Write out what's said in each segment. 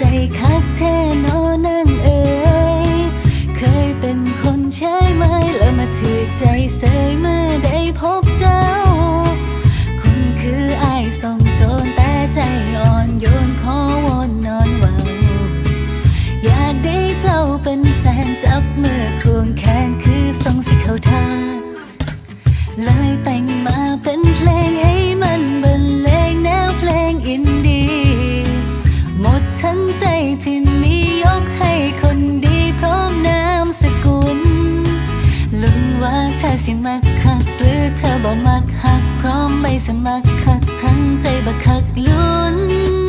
ใจคักแท้นอนั่งเอ๋ยเคยเป็นคนใช้ไหมแล้วมาถือใจเสยเมื่อได้พบเจ้า คุณคือ ที่มียกให้คนดีพร้อมนามสกุลลุ้นว่าเธอสิมักคักหรือเธอบ่มักหักพร้อมไม่สมัครคักทั้งใจบักคักลุ้น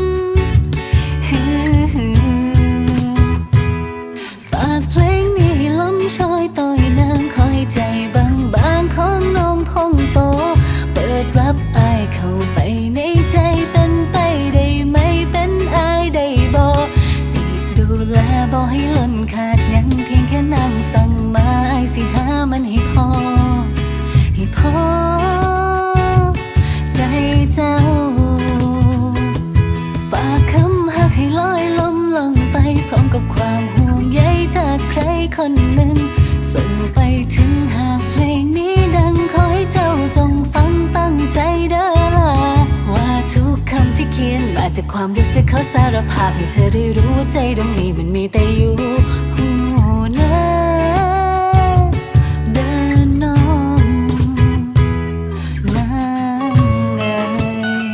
บ่ให้ล่นขาดยังเพียงแค่นั่งสั่งมาไอสิหามันให้พอ ให้พอ ใจเจ้า ฝากคำหักให้ลอยลมลงไปพร้อมกับความห่วงใยจากใครคนหนึ่งส่งไปถึง จากความรู้สึกเขาสารภาพให้เธอได้รู้ว่าใจตรงนี้มันมีแต่อยู่หูนะเดินน้องนางเอย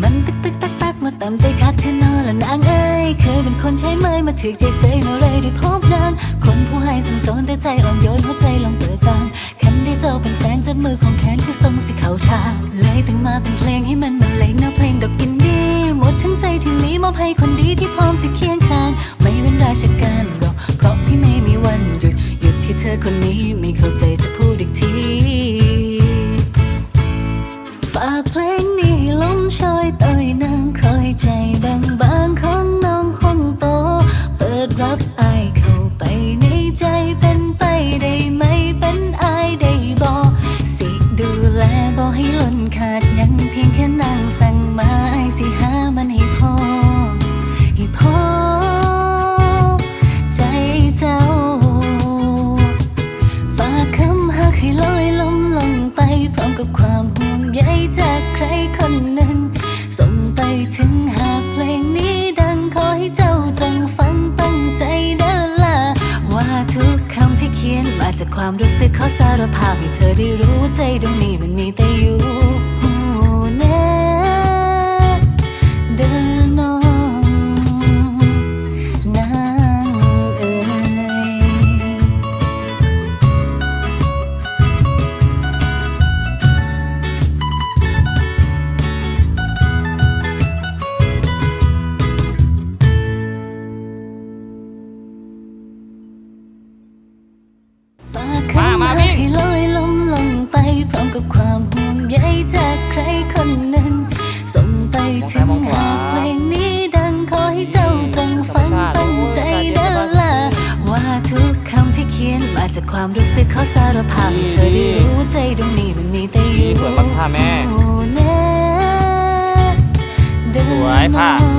มันตึกตึกตักตักมาตามใจ คนใช้เมยมาถือใจเสยเมื่อไรได้พบนางคนผู้ให้สมโจรแต่ใจอ่อนโยนหัวใจลองเปิดบางคันได้เจ้าเป็นแฟนจับมือของแขนคือทรงสิเขาทางเลยตั้งมาเป็นเพลงให้มันบรรเลงแนวเพลงดอกอินดี้หมดทั้งใจที่มีมอบให้คนดีที่พร้อมจะเคียงข้าง ไม่เว้นราชการหรอกเพราะพี่ไม่มีวันหยุดหยุดที่เธอคนนี้ไม่เข้าใจจะพูด ความรู้สึกเขาสารภาพให้เธอได้รู้ว่าใจตรงนี้มันมีแต่อยู่ กับความห่วงใยจากใครคนหนึ่ง ส่งไปถึงหากเพลงนี้ดังขอให้เจ้าจงฟังตั้งใจเด้อล่ะว่าทุกคำที่เขียนมาจากความรู้สึกเขาสารภาพให้เธอได้รู้ว่าใจตรงนี้มันมีแต่อยู่สวยมากค่ะแม่โอ้นะเดินสวยค่ะน้อง